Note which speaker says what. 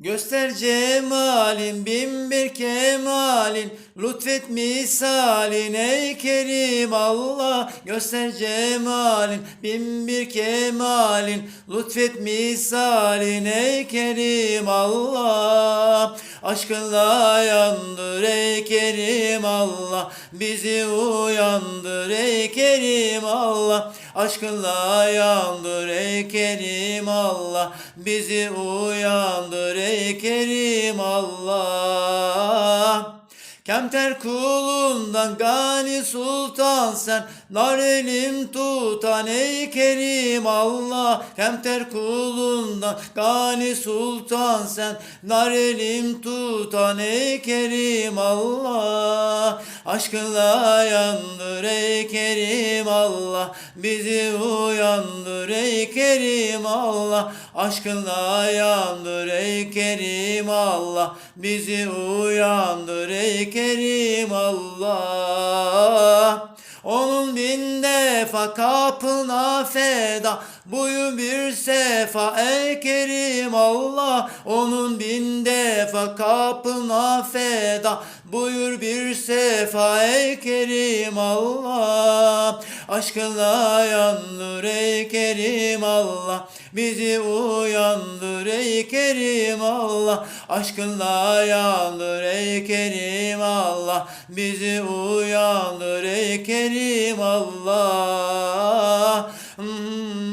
Speaker 1: Göster cemalin bin bir kemalin. Lütfet misalin ey kerim Allah. Göster cemalin bin bir kemalin. Lütfet misalin ey kerim Allah. Aşkınla yandır ey kerim Allah. Bizi uyandır ey kerim Allah Aşkınla yandır ey kerim Allah. Bizi uyandır ey kerim Allah Kemter kulundan gani sultan sen Nar elim tutan ey kerim Allah. Kemter kulundan gani sultan sen Nar elim tutan ey kerim Allah. Aşkınla yandır ey kerim Allah Bizi uyandır ey kerim Allah. Aşkınla yandır ey kerim Allah Bizi uyandır ey kerim Allah. Onun bin defa kapına feda Buyur bir sefa ey kerim Allah. Onun bin defa kapına feda Buyur bir sefa ey kerim Allah. Aşkınla yandır ey kerim Allah Bizi uyandır ey Kerim Allah Aşkınla yandır ey Kerim Allah Bizi uyandır ey Kerim Allah hmm.